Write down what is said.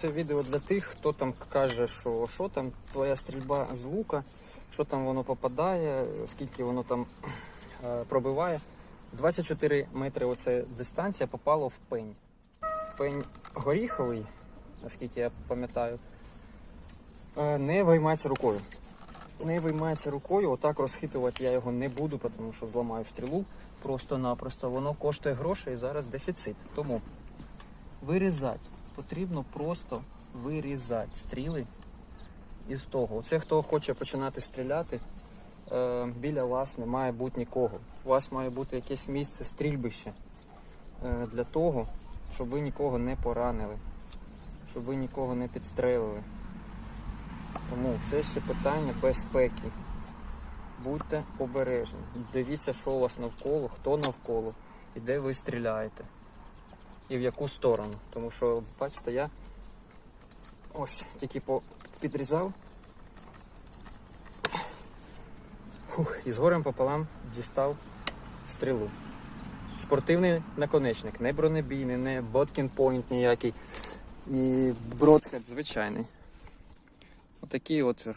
Це відео для тих, хто там каже, що що там твоя стрільба з лука, що там воно попадає, скільки воно там е, пробиває. 24 метри оце дистанція попало в пень. Пень горіховий, наскільки я пам'ятаю, е, не виймається рукою. Не виймається рукою, отак розхитувати я його не буду, тому що зламаю стрілу просто-напросто. Воно коштує грошей і зараз дефіцит. Тому вирізати. Потрібно просто вирізати стріли із того. Оце хто хоче починати стріляти, е, біля вас не має бути нікого. У вас має бути якесь місце стрільбище е, для того, щоб ви нікого не поранили, щоб ви нікого не підстрелили. Тому це ще питання безпеки. Будьте обережні. Дивіться, що у вас навколо, хто навколо і де ви стріляєте і в яку сторону. Тому що, бачите, я ось тільки підрізав. Фух, і з горем пополам дістав стрілу. Спортивний наконечник, не бронебійний, не Боткін Point ніякий. І бродхед звичайний. Отакий отвір.